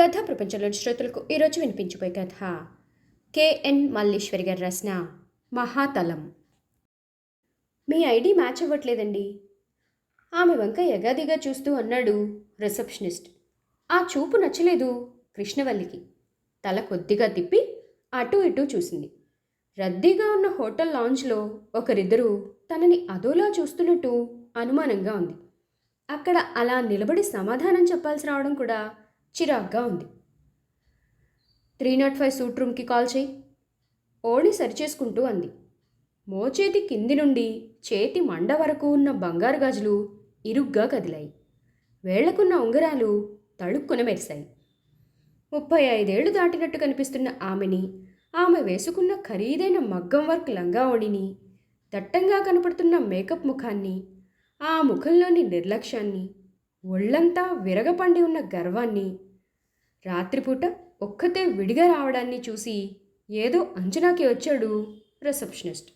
కథ ప్రపంచంలోని శ్రోతలకు ఈరోజు వినిపించిపోయే కథ. కేఎన్ మల్లీశ్వరి గారు రాసిన మహాతలం. మీ ఐడి మ్యాచ్ అవ్వట్లేదండి. ఆమె వంక యగాదిగా చూస్తూ అన్నాడు రిసెప్షనిస్ట్. ఆ చూపు నచ్చలేదు కృష్ణవల్లికి. తల కొద్దిగా తిప్పి అటు ఇటు చూసింది. రద్దీగా ఉన్న హోటల్ లాంజ్లో ఒకరిద్దరూ తనని అదోలా చూస్తున్నట్టు అనుమానంగా ఉంది. అక్కడ అలా నిలబడి సమాధానం చెప్పాల్సి రావడం కూడా చిరాగ్గా ఉంది. త్రీ నాట్ ఫైవ్ సూట్ రూమ్కి కాల్ చేయి. ఓణి సరిచేసుకుంటూ అంది. మోచేతి కింది నుండి చేతి మండ వరకు ఉన్న బంగారు గాజులు ఇరుగ్గా కదిలాయి. వేళ్ళకున్న ఉంగరాలు తళుక్కున మెరిశాయి. ముప్పై ఐదేళ్ళు దాటినట్టు కనిపిస్తున్న ఆమెని ఆమె వేసుకున్న ఖరీదైన మగ్గం వర్క్ లంగావణిని దట్టంగా కనపడుతున్న మేకప్ ముఖాన్ని ఆ ముఖంలోని నిర్లక్ష్యాన్ని ఒళ్ళంతా విరగపండి ఉన్న గర్వాన్ని రాత్రిపూట ఒక్కతే విడిగా రావడాన్ని చూసి ఏదో అంచనాకి వచ్చాడు రిసెప్షనిస్ట్.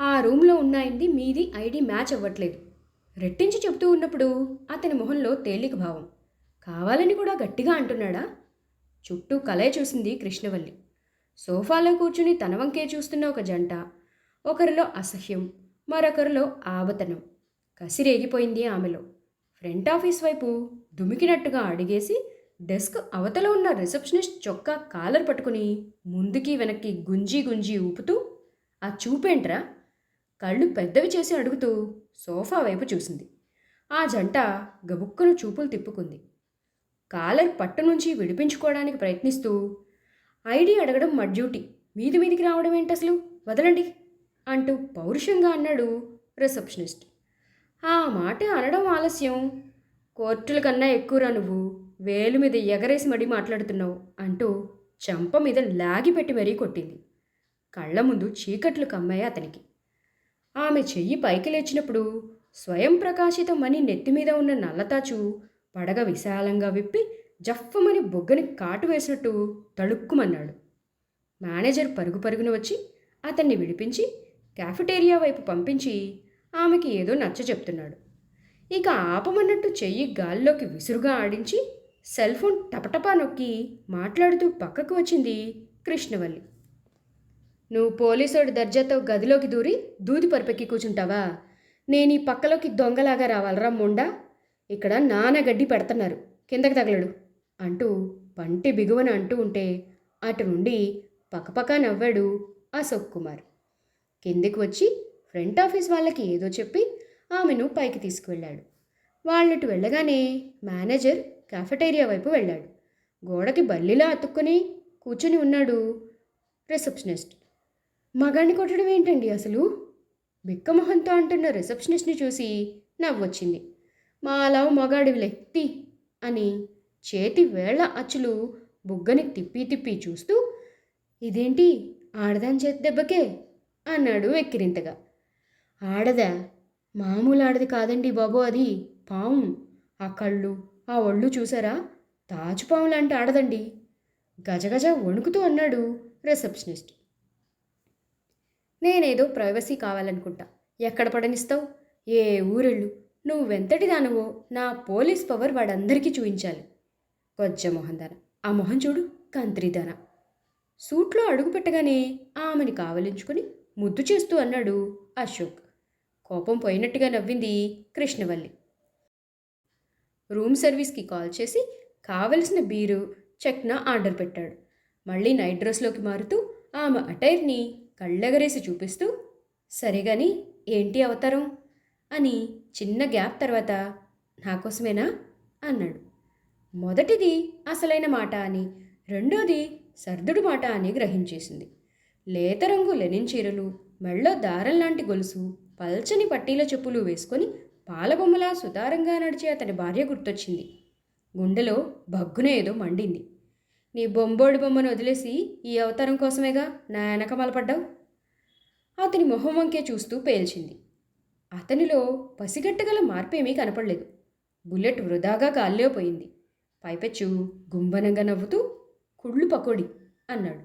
ఆ రూమ్లో ఉన్నాయింది మీది ఐడి మ్యాచ్ అవ్వట్లేదు. రెట్టించి చెబుతూ ఉన్నప్పుడు అతని మొహంలో తేలిక భావం. కావాలని కూడా గట్టిగా అంటున్నాడా? చుట్టూ కలయ చూసింది కృష్ణవల్లి. సోఫాలో కూర్చుని తన వంకే చూస్తున్న ఒక జంట ఒకరిలో అసహ్యం మరొకరిలో ఆవతనం కసిరేగిపోయింది ఆమెలో. ఫ్రంట్ ఆఫీస్ వైపు దుమికినట్టుగా అడిగేసి డెస్క్ అవతల ఉన్న రిసెప్షనిస్ట్ చొక్కా కాలర్ పట్టుకుని ముందుకి వెనక్కి గుంజి గుంజి ఊపుతూ ఆ చూపేంట్రా? కళ్ళు పెద్దవి చేసి అడుగుతూ సోఫా వైపు చూసింది. ఆ జంట గబుక్కును చూపులు తిప్పుకుంది. కాలర్ పట్టు నుంచి విడిపించుకోవడానికి ప్రయత్నిస్తూ ఐడి అడగడం మా డ్యూటీ. మీది మీదికి రావడం ఏంటి అసలు? వదలండి అంటూ పౌరుషంగా అన్నాడు రిసెప్షనిస్ట్. ఆ మాట అనడం ఆలస్యం. కోర్టుల కన్నా ఎక్కువరా నువ్వు? వేలు మీద ఎగరేసి మడి మాట్లాడుతున్నావు అంటూ చంప మీద లాగిపెట్టి మరీ కొట్టింది. కళ్ళ ముందు చీకట్లు కమ్మాయి అతనికి. ఆమె చెయ్యి పైకి లేచినప్పుడు స్వయం ప్రకాశితం నెత్తిమీద నెత్తి మీద ఉన్న నల్లతాచు పడగ విశాలంగా విప్పి జఫ్ఫమని బొగ్గని కాటు వేసినట్టు తళుక్కుమన్నాడు. మేనేజర్ పరుగు పరుగున వచ్చి అతన్ని విడిపించి క్యాఫెటేరియా వైపు పంపించి ఆమెకి ఏదో నచ్చ చెప్తున్నాడు ఇక ఆపమన్నట్టు చెయ్యి గాల్లోకి విసురుగా ఆడించి సెల్ ఫోన్ టపటపా నొక్కి మాట్లాడుతూ పక్కకు వచ్చింది కృష్ణవల్లి. నువ్వు పోలీసోడు దర్జాతో గదిలోకి దూరి దూది పరుపెక్కి కూర్చుంటావా? నేను ఈ పక్కలోకి దొంగలాగా రావాలరా మొండా? ఇక్కడ నానగడ్డి పెడుతున్నారు. కిందకి తగలడు అంటూ పంటి బిగువన అంటూ ఉంటే అటు నుండి పక్కపక్క నవ్వాడు అశోక్ కుమార్. కిందికి వచ్చి ఫ్రంట్ ఆఫీస్ వాళ్ళకి ఏదో చెప్పి ఆమెను పైకి తీసుకువెళ్ళాడు. వాళ్ళటు వెళ్ళగానే మేనేజర్ కాఫెటేరియా వైపు వెళ్ళాడు. గోడకి బల్లిలా అతుక్కుని కూర్చుని ఉన్నాడు రిసెప్షనిస్ట్. మగాడిని కొట్టడం ఏంటండి అసలు? బిక్కమొహంతో అంటున్న రిసెప్షనిస్ట్ని చూసి నవ్వొచ్చింది. మాలావు మగాడివిలే తీ అని చేతి వేళ్ళ అచ్చులు బుగ్గని తిప్పి తిప్పి చూస్తూ ఇదేంటి ఆడదాని చేతి దెబ్బకే? అన్నాడు వెక్కిరింతగా. ఆడదా? మామూలు ఆడది కాదండి బాబు అది. పాము. ఆ కళ్ళు ఆ ఒళ్ళు చూసారా? తాచుపాము లాంటి ఆడదండి. గజగజ వణుకుతూ అన్నాడు రిసెప్షనిస్ట్. నేనేదో ప్రైవసీ కావాలనుకుంటా. ఎక్కడ పడనిస్తావు? ఏ ఊరెళ్ళు? నువ్వెంతటి దానవో నా పోలీస్ పవర్ వాడందరికీ చూపించాలి కొజ్జ మొహందాన ఆ మొహం చూడు కంత్రిదాన సూట్లో అడుగు పెట్టగానే ఆమెని కావలించుకుని ముద్దు చేస్తూ అన్నాడు అశోక్. కోపం పోయినట్టుగా నవ్వింది కృష్ణవల్లి. రూమ్ సర్వీస్కి కాల్ చేసి కావలసిన బీరు చెక్న ఆర్డర్ పెట్టాడు. మళ్ళీ నైట్ డ్రెస్లోకి మారుతూ ఆమె అటైర్ని కళ్ళెగరేసి చూపిస్తూ సరేగాని ఏంటి అవతారం? అని చిన్న గ్యాప్ తర్వాత నా కోసమేనా? అన్నాడు. మొదటిది అసలైన మాట అని రెండోది సర్దుడు మాట అని గ్రహించేసింది. లేత రంగు లెనిన్ చీరలు మెళ్ళో దారం లాంటి గొలుసు పల్చని పట్టీల చెప్పులు వేసుకొని పాలబొమ్మలా సుతారంగా నడిచే అతని భార్య గుర్తొచ్చింది. గుండెలో భగ్గున ఏదో మండింది. నీ బొంబోడి బొమ్మను వదిలేసి ఈ అవతారం కోసమేగా నా వెనక మలపడ్డావు అతని మొహం వంకే చూస్తూ పేల్చింది. అతనిలో పసిగట్టగల మార్పేమీ కనపడలేదు. బుల్లెట్ వృధాగా గాల్లో పోయింది. పైపెచ్చు గుంబనంగా నవ్వుతూ కుళ్ళు పకోడి అన్నాడు.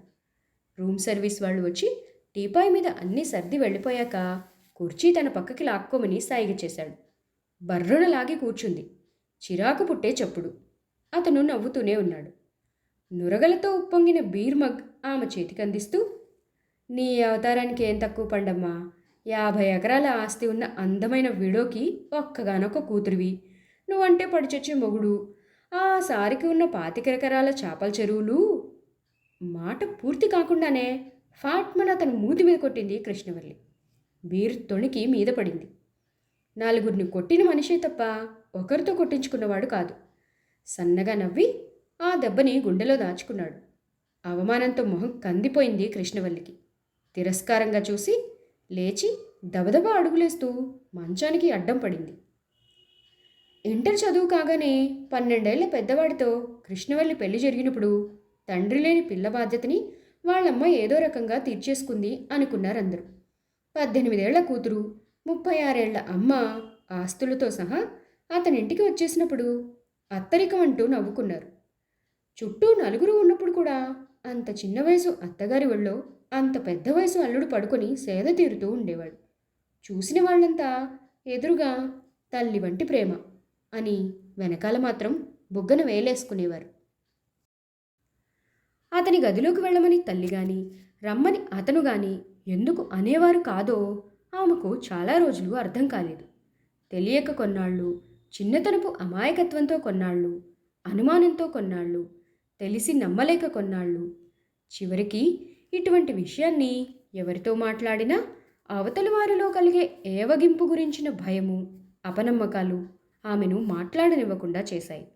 రూమ్ సర్వీస్ వాళ్ళు వచ్చి టీపాయ్ మీద అన్నీ సర్ది వెళ్ళిపోయాక కుర్చీ తన పక్కకి లాక్కోమని సాయిగ చేశాడు. బర్రున లాగి కూర్చుంది. చిరాకు పుట్టే చప్పుడు. అతను నవ్వుతూనే ఉన్నాడు. నురగలతో ఉప్పొంగిన బీర్ మగ్ ఆమె చేతికి అందిస్తూ నీ అవతారానికి ఏం తక్కువ పండమ్మా? యాభై ఎకరాల ఆస్తి ఉన్న అందమైన విడోకి ఒక్కగానొక్క కూతురివి. నువ్వంటే పడిచొచ్చే మొగుడు. ఆ సారికి ఉన్న పాతికెకరాల చేపల చెరువులు. మాట పూర్తి కాకుండానే ఫాట్మన్ అతను మూతి మీద కొట్టింది కృష్ణవల్లి బీర్ తొణికి మీద పడింది. నలుగురిని కొట్టిన మనిషే తప్ప ఒకరితో కొట్టించుకున్నవాడు కాదు. సన్నగా నవ్వి ఆ దెబ్బని గుండెలో దాచుకున్నాడు. అవమానంతో మొహం కందిపోయింది కృష్ణవల్లికి. తిరస్కారంగా చూసి లేచి దబదబా అడుగులేస్తూ మంచానికి అడ్డం పడింది. ఇంటర్ చదువు కాగానే పన్నెండేళ్ళ పెద్దవాడితో కృష్ణవల్లి పెళ్ళి జరిగినప్పుడు తండ్రి లేని పిల్ల బాధ్యతని వాళ్ళమ్మ ఏదో రకంగా తీర్చేసుకుంది అనుకున్నారు అందరూ పద్దెనిమిదేళ్ళ కూతురు ముప్పై ఆరేళ్ళ అమ్మ ఆస్తులతో సహా అతని ఇంటికి వచ్చేసినప్పుడు అత్తరికం అంటూ నవ్వుకున్నారు. చుట్టూ నలుగురు ఉన్నప్పుడు కూడా అంత చిన్న వయసు అత్తగారి ఒళ్ళో అంత పెద్ద వయసు అల్లుడు పడుకొని సేద తీరుతూ ఉండేవాడు. చూసిన వాళ్ళంతా ఎదురుగా తల్లి వంటి ప్రేమ అని వెనకాల మాత్రం బుగ్గన వేలేసుకునేవారు. అతని గదిలోకి వెళ్ళమని తల్లి గాని రమ్మని అతను గాని ఎందుకు అనేవారు కాదో ఆమెకు చాలా రోజులు అర్థం కాలేదు. తెలియక కొన్నాళ్ళు చిన్నతనపు అమాయకత్వంతో కొన్నాళ్ళు అనుమానంతో కొన్నాళ్ళు తెలిసి నమ్మలేక కొన్నాళ్ళు. చివరికి ఇటువంటి విషయాన్ని ఎవరితో మాట్లాడినా అవతలి వారిలో కలిగే ఏవగింపు గురించిన భయము అపనమ్మకాలు ఆమెను మాట్లాడనివ్వకుండా చేశాయి.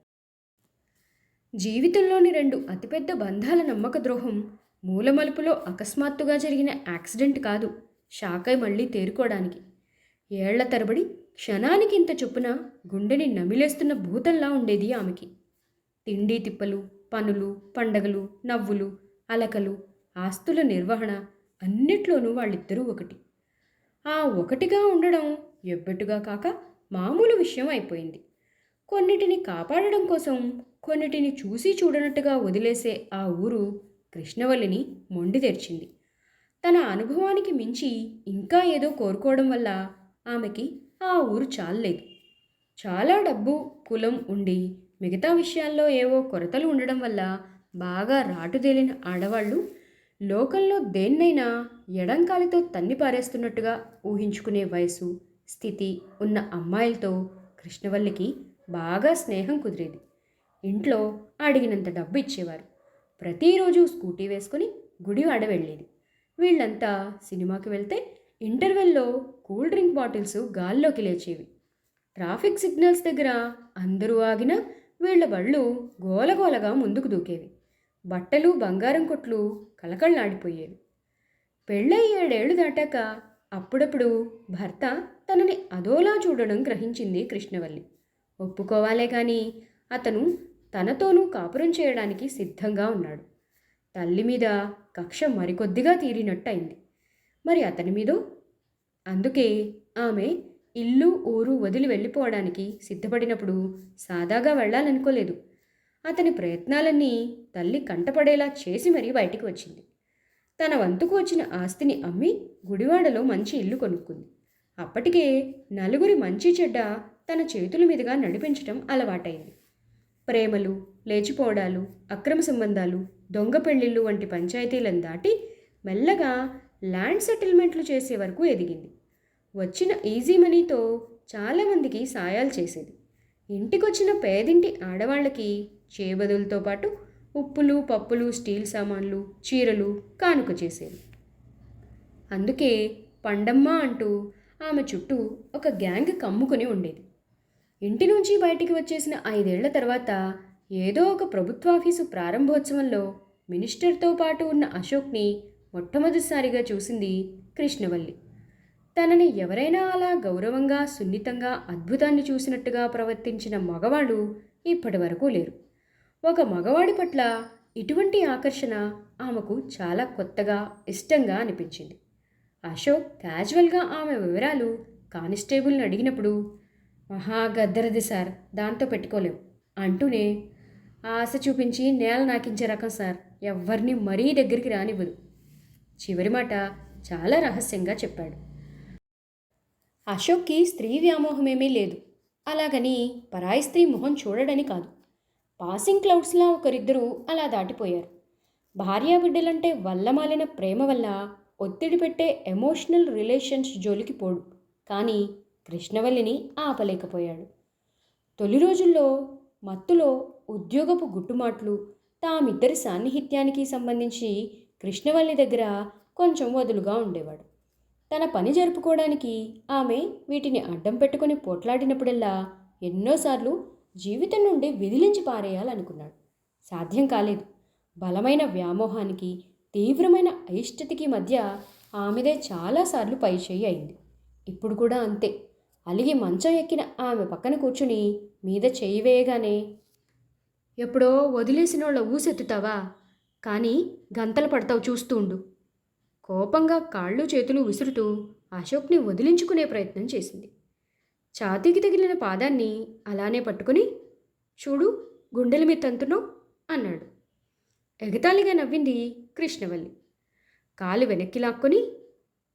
జీవితంలోని రెండు అతిపెద్ద బంధాల నమ్మక ద్రోహం మూలమలుపులో అకస్మాత్తుగా జరిగిన యాక్సిడెంట్ కాదు. షాకై మళ్ళీ తేరుకోవడానికి ఏళ్ళ తరబడి క్షణానికి ఇంత చొప్పున గుండెని నమిలేస్తున్న భూతంలా ఉండేది ఆమెకి. తిండి తిప్పలు పనులు పండగలు నవ్వులు అలకలు ఆస్తుల నిర్వహణ అన్నిట్లోనూ వాళ్ళిద్దరూ ఒకటి. ఆ ఒకటిగా ఉండడం ఎబ్బెట్టుగా కాక మామూలు విషయం అయిపోయింది. కొన్నిటిని కాపాడడం కోసం కొన్నిటిని చూసి చూడనట్టుగా వదిలేసే ఆ ఊరు కృష్ణవల్లిని మొండి తెరిచింది. తన అనుభవానికి మించి ఇంకా ఏదో కోరుకోవడం వల్ల ఆమెకి ఆ ఊరు చాలలేదు. చాలా డబ్బు కులం ఉండి మిగతా విషయాల్లో ఏవో కొరతలు ఉండడం వల్ల బాగా రాటుదేలిన ఆడవాళ్ళు లోకంలో దేన్నైనా ఎడంకాలితో తన్ని పారేస్తున్నట్టుగా ఊహించుకునే వయసు స్థితి ఉన్న అమ్మాయిలతో కృష్ణవల్లికి బాగా స్నేహం కుదిరేది. ఇంట్లో అడిగినంత డబ్బు ఇచ్చేవారు. ప్రతిరోజు స్కూటీ వేసుకుని గుడివాడ వెళ్ళేది. వీళ్ళంతా సినిమాకి వెళ్తే ఇంటర్వెల్లో కూల్ డ్రింక్ బాటిల్స్ గాల్లోకి లేచేవి. ట్రాఫిక్ సిగ్నల్స్ దగ్గర అందరూ ఆగినా వీళ్ళ బళ్ళు గోలగోలగా ముందుకు దూకేవి. బట్టలు బంగారం కొట్లు కళకళలాడిపోయేవి. పెళ్ళై ఏడేళ్ళు దాటాక అప్పుడప్పుడు భర్త తనని అదోలా చూడడం గ్రహించింది కృష్ణవల్లి. ఒప్పుకోవాలే కానీ అతను తనతోనూ కాపురం చేయడానికి సిద్ధంగా ఉన్నాడు. తల్లి మీద కక్ష మరికొద్దిగా తీరినట్టయింది. మరి అతని మీదో? అందుకే ఆమె ఇల్లు ఊరు వదిలి వెళ్ళిపోవడానికి సిద్ధపడినప్పుడు సాదాగా వెళ్ళాలనుకోలేదు. అతని ప్రయత్నాలన్నీ తల్లి కంటపడేలా చేసి మరీ బయటికి వచ్చింది. తన వంతుకు వచ్చిన ఆస్తిని అమ్మి గుడివాడలో మంచి ఇల్లు కొనుక్కుంది. అప్పటికే నలుగురి మంచి చెడ్డ తన చేతుల మీదుగా నడిపించటం అలవాటైంది. ప్రేమలు లేచిపోవడాలు అక్రమ సంబంధాలు దొంగ పెళ్ళిళ్ళు వంటి పంచాయతీలను దాటి మెల్లగా ల్యాండ్ సెటిల్మెంట్లు చేసే వరకు ఎదిగింది. వచ్చిన ఈజీ మనీతో చాలామందికి సాయాలు చేసేది. ఇంటికొచ్చిన పేదింటి ఆడవాళ్ళకి చేబదులతో పాటు ఉప్పులు పప్పులు స్టీల్ సామాన్లు చీరలు కానుక చేసేది. అందుకే పండమ్మ అంటూ ఆమె చుట్టూ ఒక గ్యాంగ్ కమ్ముకొని ఉండేది. ఇంటి నుంచి బయటికి వచ్చేసిన ఐదేళ్ళ తర్వాత ఏదో ఒక ప్రభుత్వాఫీసు ప్రారంభోత్సవంలో మినిస్టర్తో పాటు ఉన్న అశోక్ని మొట్టమొదటిసారిగా చూసింది కృష్ణవల్లి. తనని ఎవరైనా అలా గౌరవంగా సున్నితంగా అద్భుతాన్ని చూసినట్టుగా ప్రవర్తించిన మగవాళ్ళు ఇప్పటి వరకు లేరు. ఒక మగవాడి పట్ల ఇటువంటి ఆకర్షణ ఆమెకు చాలా కొత్తగా ఇష్టంగా అనిపించింది. అశోక్ క్యాజువల్గా ఆమె వివరాలు కానిస్టేబుల్ని అడిగినప్పుడు మహా గద్దరది సార్. దాంతో పెట్టుకోలేం. అంటూనే ఆశ చూపించి నేల నాకించే రకం సార్. ఎవ్వరిని మరీ దగ్గరికి రానివ్వదు. చివరి మాట చాలా రహస్యంగా చెప్పాడు. అశోక్కి స్త్రీ వ్యామోహమేమీ లేదు. అలాగని పరాయి స్త్రీ మొహం చూడడని కాదు. పాసింగ్ క్లౌడ్స్లా ఒకరిద్దరూ అలా దాటిపోయారు. భార్యాబిడ్డలంటే వల్లమాలిన ప్రేమ వల్ల ఒత్తిడి పెట్టే ఎమోషనల్ రిలేషన్స్ జోలికి పోడు. కానీ కృష్ణవల్లిని ఆపలేకపోయాడు. తొలి రోజుల్లో మత్తులో ఉద్యోగపు గుట్టుమాట్లు తామిద్దరి సాన్నిహిత్యానికి సంబంధించి కృష్ణవల్లి దగ్గర కొంచెం వదులుగా ఉండేవాడు. తన పని జరుపుకోవడానికి ఆమె వీటిని అడ్డం పెట్టుకుని పోట్లాడినప్పుడల్లా ఎన్నోసార్లు జీవితం నుండి విదిలించి పారేయాలనుకున్నాడు. సాధ్యం కాలేదు. బలమైన వ్యామోహానికి తీవ్రమైన అయిష్టతకి మధ్య ఆమెదే చాలాసార్లు పైచేయి అయింది. ఇప్పుడు కూడా అంతే. అలిగి మంచం ఎక్కిన ఆమె పక్కన కూర్చుని మీద చేయి వేయగానే. ఎప్పుడో వదిలేసినోళ్ళ ఊసెత్తుతావా? కానీ గంతలు పడతావు చూస్తుండు కోపంగా కాళ్ళు చేతులు విసురుతూ అశోక్ని వదిలించుకునే ప్రయత్నం చేసింది. ఛాతీకి తగిలిన పాదాన్ని అలానే పట్టుకుని చూడు గుండెల మీద తంతును? అన్నాడు. ఎగతాళిగా నవ్వింది కృష్ణవల్లి. కాలు వెనక్కి లాక్కొని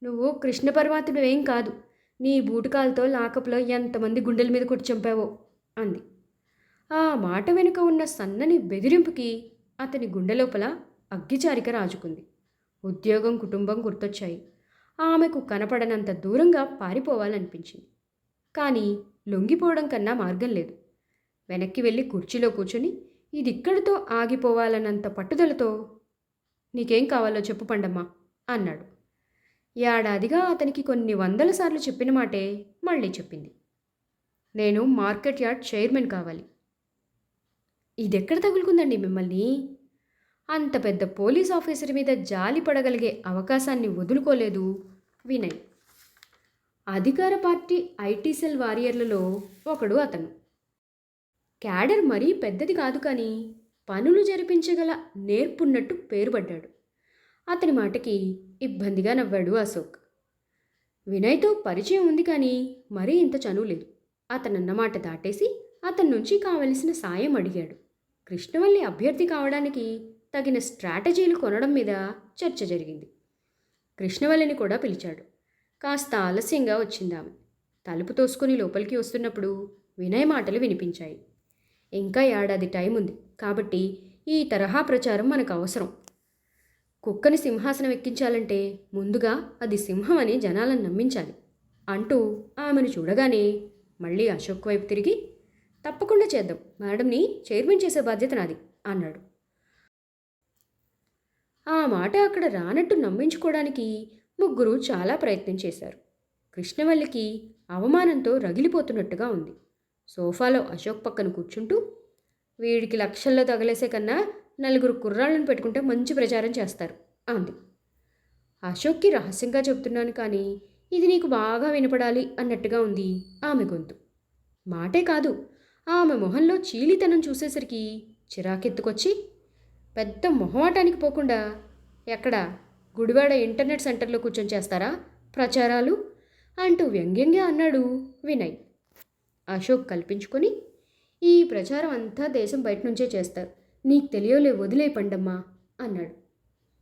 నువ్వు కృష్ణ పర్వతుడువేం కాదు. నీ బూటకాలతో లాకప్లో ఎంతమంది గుండెల మీద కొట్టి చంపావో అంది. ఆ మాట వెనుక ఉన్న సన్నని బెదిరింపుకి అతని గుండె లోపల అగ్గిచారిక రాజుకుంది. ఉద్యోగం కుటుంబం గుర్తొచ్చాయి. ఆమెకు కనపడనంత దూరంగా పారిపోవాలనిపించింది. కానీ లొంగిపోవడం కన్నా మార్గం లేదు. వెనక్కి వెళ్ళి కుర్చీలో కూర్చుని ఇదిక్కడితో ఆగిపోవాలన్నంత పట్టుదలతో నీకేం కావాలో చెప్పు పండమ్మా అన్నాడు. ఏడాదిగా అతనికి కొన్ని వందల సార్లు చెప్పిన మాటే మళ్ళీ చెప్పింది. నేను మార్కెట్ యార్డ్ చైర్మన్ కావాలి. ఇదెక్కడ తగులుకుందండి మిమ్మల్ని? అంత పెద్ద పోలీస్ ఆఫీసర్ మీద జాలి పడగలిగే అవకాశాన్ని వదులుకోలేదు వినయ్. అధికార పార్టీ ఐటీ సెల్ వారియర్లలో ఒకడు అతను. క్యాడర్ మరీ పెద్దది కాదు కానీ పనులు జరిపించగల నేర్పున్నట్టు పేరుపడ్డాడు. అతని మాటకి ఇబ్బందిగా నవ్వాడు అశోక్. వినయ్తో పరిచయం ఉంది కానీ మరీ ఇంత చనువు లేదు. అతనన్న మాట దాటేసి అతని నుంచి కావలసిన సాయం అడిగాడు. కృష్ణవల్లి అభ్యర్థి కావడానికి తగిన స్ట్రాటజీలు కొనడం మీద చర్చ జరిగింది. కృష్ణవల్లిని కూడా పిలిచాడు. కాస్త ఆలస్యంగా వచ్చిందామె. తలుపు తోసుకుని లోపలికి వస్తున్నప్పుడు వినయ్ మాటలు వినిపించాయి. ఇంకా ఏడాది టైం ఉంది కాబట్టి ఈ తరహా ప్రచారం మనకు అవసరం. కుక్కని సింహాసనం ఎక్కించాలంటే ముందుగా అది సింహం అని జనాలను నమ్మించాలి. అంటూ ఆమెను చూడగానే మళ్ళీ అశోక్ వైపు తిరిగి తప్పకుండా చేద్దాం. మేడంని చైర్మన్ చేసే బాధ్యత నాది అన్నాడు. ఆ మాట అక్కడ రానట్టు నమ్మించుకోవడానికి ముగ్గురు చాలా ప్రయత్నం చేశారు. కృష్ణవల్లికి అవమానంతో రగిలిపోతున్నట్టుగా ఉంది. సోఫాలో అశోక్ పక్కన కూర్చుంటూ వీడికి లక్షల్లో తగలేసే కన్నా నలుగురు కుర్రాళ్ళను పెట్టుకుంటే మంచి ప్రచారం చేస్తారు అంది. అశోక్కి రహస్యంగా చెబుతున్నాను కానీ ఇది నీకు బాగా వినపడాలి అన్నట్టుగా ఉంది ఆమె గొంతు. మాటే కాదు ఆమె మొహంలో చీలితనం చూసేసరికి చిరాకెత్తుకొచ్చి పెద్ద మొహమాటానికి పోకుండా ఎక్కడ గుడివాడ ఇంటర్నెట్ సెంటర్లో కూర్చొని చేస్తారా ప్రచారాలు? అంటూ వ్యంగ్యంగా అన్నాడు వినయ్. అశోక్ కల్పించుకొని ఈ ప్రచారం అంతా దేశం బయట నుంచే చేస్తారు. నీకు తెలియలే వదిలే పండమ్మా అన్నాడు.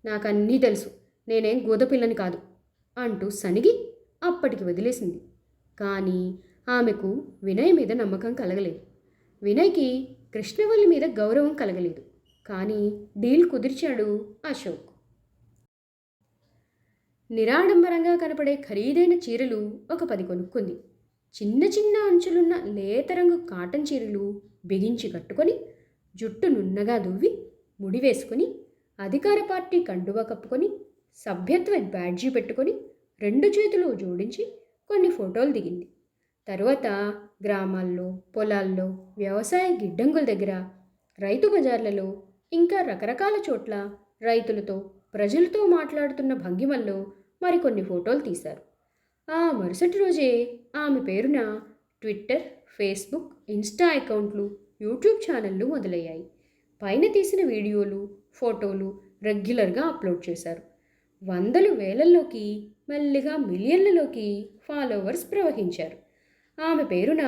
నాకు అన్నీ తెలుసు నేనేం గోదపిల్లని కాదు అంటూ సనిగి అప్పటికి వదిలేసింది. కానీ ఆమెకు వినయ్ మీద నమ్మకం కలగలేదు. వినయ్కి కృష్ణవల్లి మీద గౌరవం కలగలేదు. కానీ డీల్ కుదిర్చాడు అశోక్. నిరాడంబరంగా కనపడే ఖరీదైన చీరలు ఒక పది కొనుక్కుంది. చిన్న చిన్న అంచులున్న లేత రంగు కాటన్ చీరలు బిగించి కట్టుకొని జుట్టు నున్నగా దువ్వి ముడి వేసుకొని అధికార పార్టీ కండువా కప్పుకొని సభ్యత్వ బ్యాడ్జీ పెట్టుకొని రెండు చేతులు జోడించి కొన్ని ఫోటోలు దిగింది. తరువాత గ్రామాల్లో పొలాల్లో వ్యవసాయ గిడ్డంగుల దగ్గర రైతు బజార్లలో ఇంకా రకరకాల చోట్ల రైతులతో ప్రజలతో మాట్లాడుతున్న భంగిమల్లో మరికొన్ని ఫోటోలు తీశారు. ఆ మరుసటి రోజే ఆమె పేరున ట్విట్టర్ ఫేస్బుక్ ఇన్స్టా అకౌంట్లు యూట్యూబ్ ఛానళ్ళు మొదలయ్యాయి. పైన తీసిన వీడియోలు ఫోటోలు రెగ్యులర్గా అప్లోడ్ చేశారు. వందలు వేలల్లోకి మెల్లిగా మిలియన్లలోకి ఫాలోవర్స్ ప్రవహించారు. ఆమె పేరున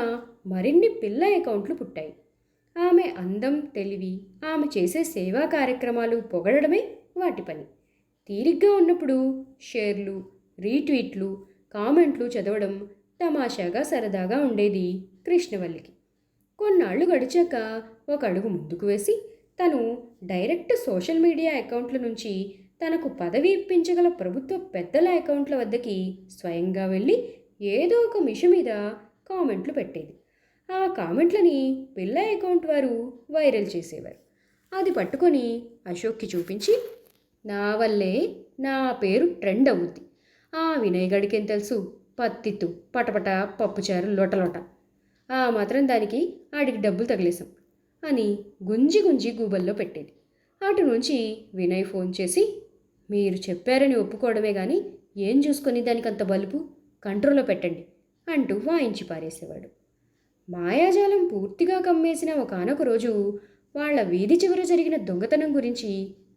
మరిన్ని పిల్ల అకౌంట్లు పుట్టాయి. ఆమె అందం తెలివి ఆమె చేసే సేవా కార్యక్రమాలు పొగడమే వాటి పని. తీరిగ్గా ఉన్నప్పుడు షేర్లు రీట్వీట్లు కామెంట్లు చదవడం తమాషాగా సరదాగా ఉండేది కృష్ణవల్లికి. కొన్నాళ్ళు గడిచాక ఒక అడుగు ముందుకు వేసి తను డైరెక్ట్ సోషల్ మీడియా అకౌంట్ల నుంచి తనకు పదవి ఇప్పించగల ప్రభుత్వ పెద్దల అకౌంట్ల వద్దకి స్వయంగా వెళ్ళి ఏదో ఒక మిష మీద కామెంట్లు పెట్టేది. ఆ కామెంట్లని పిల్ల అకౌంట్ వారు వైరల్ చేసేవారు. అది పట్టుకొని అశోక్కి చూపించి నా వల్లే నా పేరు ట్రెండ్ అవుద్ది. ఆ వినయ్ గడికేం తెలుసు? పత్తిత్తు పటపట పప్పుచారు లొటలొట. ఆ మాత్రం దానికి ఆడికి డబ్బులు తగిలేశాం అని గుంజి గుంజి గూగుల్లో పెట్టేది. అటు నుంచి వినయ్ ఫోన్ చేసి మీరు చెప్పారని ఒప్పుకోవడమే కానీ ఏం చూసుకొని దానికి అంత బలుపు? కంట్రోల్లో పెట్టండి అంటూ వాయించి పారేసేవాడు. మాయాజాలం పూర్తిగా కమ్మేసిన ఒకనొక రోజు వాళ్ళ వీధి చివర జరిగిన దొంగతనం గురించి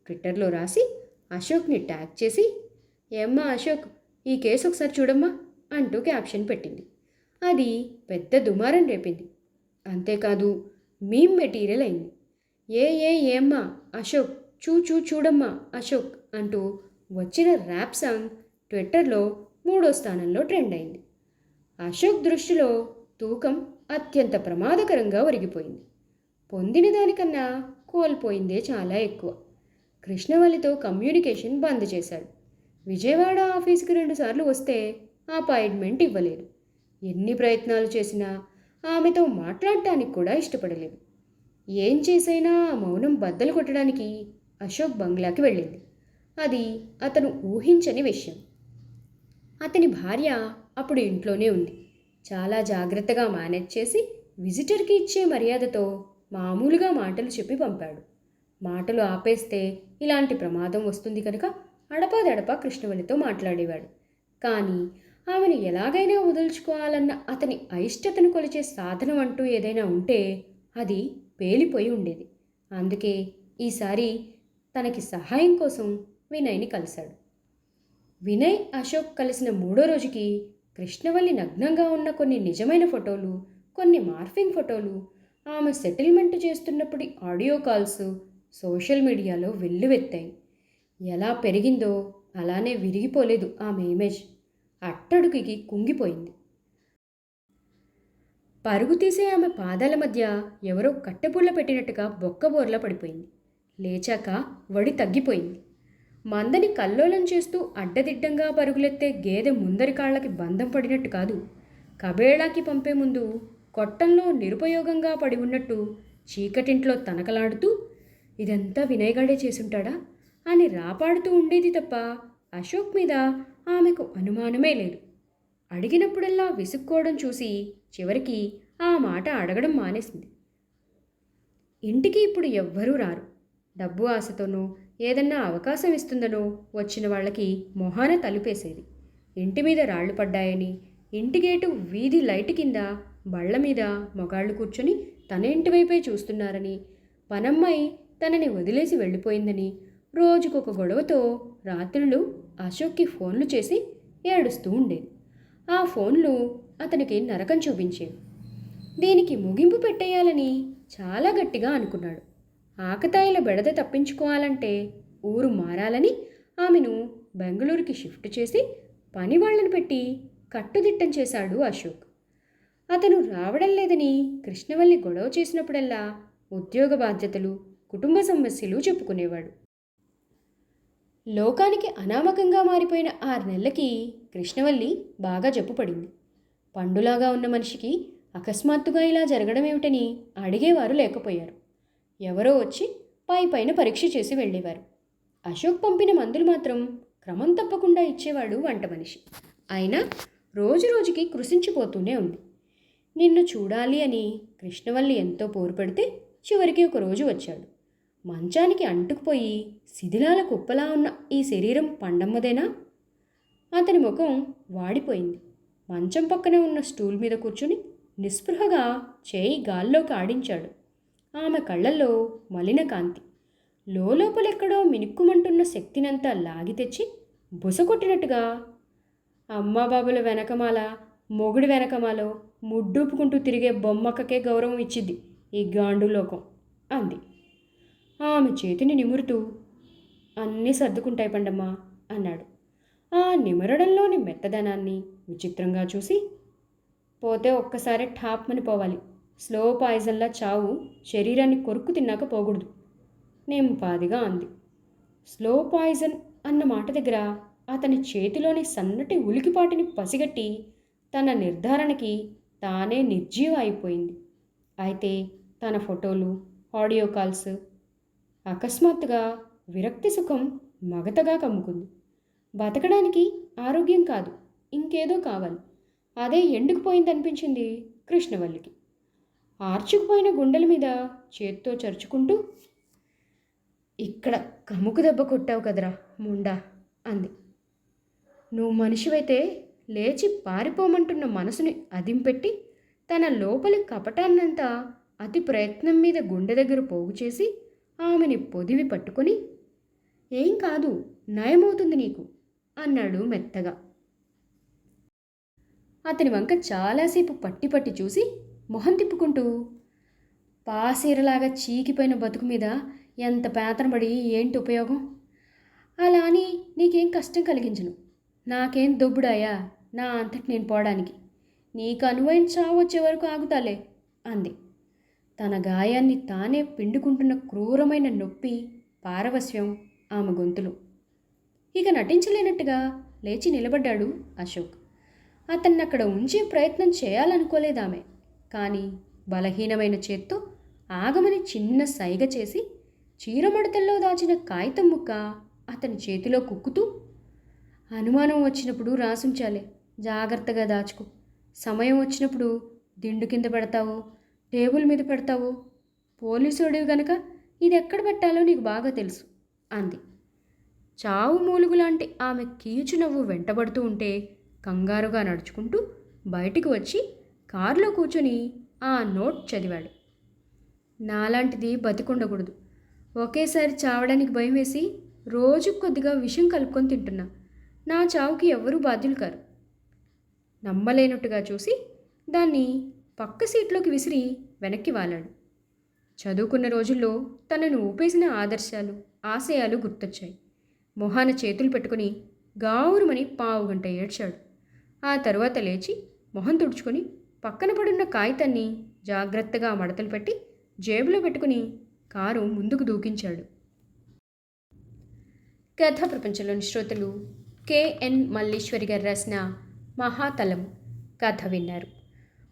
ట్విట్టర్లో రాసి అశోక్ని ట్యాగ్ చేసి ఏమ్మా అశోక్ ఈ కేసు ఒకసారి చూడమ్మా అంటూ క్యాప్షన్ పెట్టింది. అది పెద్ద దుమారం రేపింది. అంతేకాదు మీమ్ మెటీరియల్ అయింది. ఏ ఏ ఏమ్మా అశోక్ చూ చూ చూడమ్మా అశోక్ అంటూ వచ్చిన ర్యాప్ సాంగ్ ట్విట్టర్లో మూడో స్థానంలో ట్రెండ్ అయింది. అశోక్ దృష్టిలో తూకం అత్యంత ప్రమాదకరంగా ఒరిగిపోయింది. పొందిన దానికన్నా కోల్పోయిందే చాలా ఎక్కువ. కృష్ణవల్లితో కమ్యూనికేషన్ బంద్ చేశాడు. విజయవాడ ఆఫీస్కి రెండుసార్లు వస్తే అపాయింట్మెంట్ ఇవ్వలేదు. ఎన్ని ప్రయత్నాలు చేసినా ఆమెతో మాట్లాడటానికి కూడా ఇష్టపడలేదు. ఏం చేసైనా మౌనం బద్దలు కొట్టడానికి అశోక్ బంగ్లాకి వెళ్ళింది. అది అతను ఊహించని విషయం. అతని భార్య అప్పుడు ఇంట్లోనే ఉంది. చాలా జాగ్రత్తగా మేనేజ్ చేసి విజిటర్కి ఇచ్చే మర్యాదతో మామూలుగా మాటలు చెప్పి పంపాడు. మాటలు ఆపేస్తే ఇలాంటి ప్రమాదం వస్తుంది కనుక అడపాదడపా కృష్ణవల్లితో మాట్లాడేవాడు. కానీ ఆమెను ఎలాగైనా వదులుచుకోవాలన్న అతని అయిష్టతను కొలిచే సాధనం అంటూ ఏదైనా ఉంటే అది పేలిపోయి ఉండేది. అందుకే ఈసారి తనకి సహాయం కోసం వినయ్ని కలిశాడు. వినయ్ అశోక్ కలిసిన మూడో రోజుకి కృష్ణవల్లి నగ్నంగా ఉన్న కొన్ని నిజమైన ఫోటోలు కొన్ని మార్ఫింగ్ ఫోటోలు ఆమె సెటిల్మెంట్ చేస్తున్నప్పుడు ఆడియో కాల్స్ సోషల్ మీడియాలో వెల్లువెత్తాయి. ఎలా పెరిగిందో అలానే విరిగిపోలేదు ఆమె ఇమేజ్. అట్టడుగుకి కుంగిపోయింది. పరుగు తీసే ఆమె పాదాల మధ్య ఎవరో కట్టెపుల్ల పెట్టినట్టుగా బొక్కబోర్లా పడిపోయింది. లేచాక వడి తగ్గిపోయింది. మందని కల్లోలం చేస్తూ అడ్డదిడ్డంగా పరుగులెత్తే గేదె ముందరి కాళ్ళకి బంధం పడినట్టు కాదు. కబేళాకి పంపే ముందు కొట్టంలో నిరుపయోగంగా పడి ఉన్నట్టు చీకటింట్లో తనకలాడుతూ ఇదంతా వినయగాడే చేసుంటాడా? అని రాపాడుతూ ఉండేది తప్ప అశోక్ మీద ఆమెకు అనుమానమే లేదు. అడిగినప్పుడల్లా విసుక్కోవడం చూసి చివరికి ఆ మాట అడగడం మానేసింది. ఇంటికి ఇప్పుడు ఎవ్వరూ రారు. డబ్బు ఆశతోనో ఏదన్నా అవకాశం ఇస్తుందనో వచ్చిన వాళ్ళకి మొహాన తలుపేసేది. ఇంటి మీద రాళ్ళు పడ్డాయని ఇంటి గేటు వీధి లైట్ కింద బళ్ళ మీద మొగాళ్ళు కూర్చొని తన ఇంటి వైపే చూస్తున్నారని పనమ్మాయి తనని వదిలేసి వెళ్ళిపోయిందని రోజుకొక గొడవతో రాత్రులు అశోక్కి ఫోన్లు చేసి ఏడుస్తూ ఉండేది ఆ ఫోన్లు అతనికి నరకం చూపించేవి. దీనికి ముగింపు పెట్టేయాలని చాలా గట్టిగా అనుకున్నాడు. ఆకతాయిల బెడద తప్పించుకోవాలంటే ఊరు మారాలని ఆమెను బెంగళూరుకి షిఫ్ట్ చేసి పని వాళ్ళని పెట్టి కట్టుదిట్టం చేశాడు అశోక్. అతను రావడం లేదని కృష్ణవల్లి గొడవ చేసినప్పుడల్లా ఉద్యోగ బాధ్యతలు కుటుంబ సమస్యలు చెప్పుకునేవాడు. లోకానికి అనామకంగా మారిపోయిన ఆరు నెలలకి కృష్ణవల్లి బాగా జబ్బు పడింది పండులాగా ఉన్న మనిషికి అకస్మాత్తుగా ఇలా జరగడం ఏమిటని అడిగేవారు లేకపోయారు. ఎవరో వచ్చి పై పైన పరీక్ష చేసి వెళ్ళేవారు. అశోక్ పంపిన మందులు మాత్రం క్రమం తప్పకుండా ఇచ్చేవాడు వంట మనిషి. అయినా రోజు రోజుకి కృషించిపోతూనే ఉంది. నిన్ను చూడాలి అని కృష్ణవల్లి ఎంతో పోరుపడితే చివరికి ఒక రోజు వచ్చాడు. మంచానికి అంటుకుపోయి శిథిలాల కుప్పలా ఉన్న ఈ శరీరం పండమ్మదేనా? అతని ముఖం వాడిపోయింది. మంచం పక్కనే ఉన్న స్టూల్ మీద కూర్చుని నిస్పృహగా చేయి గాల్లోకి ఆడించాడు. ఆమె కళ్ళల్లో మలిన కాంతి. లోపలెక్కడో మినుక్కుమంటున్న శక్తినంతా లాగి తెచ్చి బుసకొట్టినట్టుగా అమ్మా బాబుల వెనకమాల మొగుడు వెనకమాలో ముడ్డూపుకుంటూ తిరిగే బొమ్మక్కకే గౌరవం ఇచ్చిద్ది ఈ గాండు లోకం అంది. ఆమె చేతిని నిమురుతూ అన్నీ సర్దుకుంటాయి పండమ్మా అన్నాడు. ఆ నిమరడంలోని మెత్తదనాన్ని విచిత్రంగా చూసి పోతే ఒక్కసారి ఠాప్మని పోవాలి. స్లో పాయిజన్లా చావు శరీరాన్ని కొరుక్కు తిన్నాక పోకూడదు. నింపాదిగా అంది. స్లో పాయిజన్ అన్న మాట దగ్గర అతని చేతిలోని సన్నటి ఉలికిపాటిని పసిగట్టి తన నిర్ధారణకి తానే నిర్జీవ అయిపోయింది. అయితే తన ఫోటోలు ఆడియో కాల్స్ అకస్మాత్తుగా విరక్తి సుఖం మగతగా కమ్ముకుంది. బతకడానికి ఆరోగ్యం కాదు ఇంకేదో కావాలి. అదే ఎండుకుపోయిందనిపించింది కృష్ణవల్లికి. ఆర్చుకుపోయిన గుండెల మీద చేత్తో చరుచుకుంటూ ఇక్కడ కముకు దెబ్బ కొట్టావు కదరా ముండా అంది. నువ్వు మనిషివైతే లేచి పారిపోమంటున్న మనసుని అదింపెట్టి తన లోపలి కపటాన్నంతా అతి ప్రయత్నం మీద గుండె దగ్గర పోగు చేసి ఆమెని పొదివి పట్టుకొని ఏం కాదు నయమవుతుంది నీకు అన్నాడు మెత్తగా. అతని వంక చాలాసేపు పట్టి పట్టి చూసి మొహం తిప్పుకుంటూ పాసీరలాగా చీకిపోయిన బతుకు మీద ఎంత పేతనబడి ఏంటి ఉపయోగం? అలా అని నీకేం కష్టం కలిగించను. నాకేం దొబ్బుడాయా నా అంతటి నేను పోవడానికి? నీకు అనువైన చావు వచ్చే వరకు ఆగుతాలే అంది. తన గాయాన్ని తానే పిండుకుంటున్న క్రూరమైన నొప్పి పారవస్యం ఆమె గొంతులు. ఇక నటించలేనట్టుగా లేచి నిలబడ్డాడు అశోక్. అతన్ని అక్కడ ఉంచే ప్రయత్నం చేయాలనుకోలేదామె. కానీ బలహీనమైన చేత్తో ఆగమని చిన్న సైగ చేసి చీరమడతల్లో దాచిన కాగితం ముక్క అతని చేతిలో కుక్కుతూ అనుమానం వచ్చినప్పుడు రాసుంచాలే. జాగ్రత్తగా దాచుకో. సమయం వచ్చినప్పుడు దిండు కింద పెడతావో. టేబుల్ మీద పెడతావు? పోలీసుడివి గనక ఇది ఎక్కడ పెట్టాలో నీకు బాగా తెలుసు అంది. చావు మూలుగు లాంటి ఆమె కీచు నవ్వు వెంటబడుతూ ఉంటే కంగారుగా నడుచుకుంటూ బయటికి వచ్చి కారులో కూర్చొని ఆ నోట్ చదివాడు. నాలాంటిది బతికుండకూడదు. ఒకేసారి చావడానికి భయం వేసి రోజు కొద్దిగా విషం కలుపుకొని తింటున్నా. నా చావుకి ఎవ్వరూ బాధ్యులు కారు. నమ్మలేనట్టుగా చూసి దాన్ని పక్క సీట్లోకి విసిరి వెనక్కి వాలాడు. చదువుకున్న రోజుల్లో తనను ఊపేసిన ఆదర్శాలు ఆశయాలు గుర్తొచ్చాయి. మొహాన చేతులు పెట్టుకుని గావురుమని పావు గంట ఏడ్చాడు. ఆ తరువాత లేచి మొహం తుడుచుకొని పక్కన పడున్న కాగితాన్ని జాగ్రత్తగా మడతలు పెట్టి జేబులో పెట్టుకుని కారు ముందుకు దూకించాడు. కథా ప్రపంచంలోని శ్రోతలు కెఎన్ మల్లీశ్వరి గారు రాసిన మహాతలం కథ విన్నారు.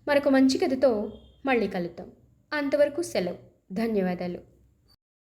మరొక మంచి కథతో మళ్ళీ కలుద్దాం. అంతవరకు సెలవు. ధన్యవాదాలు.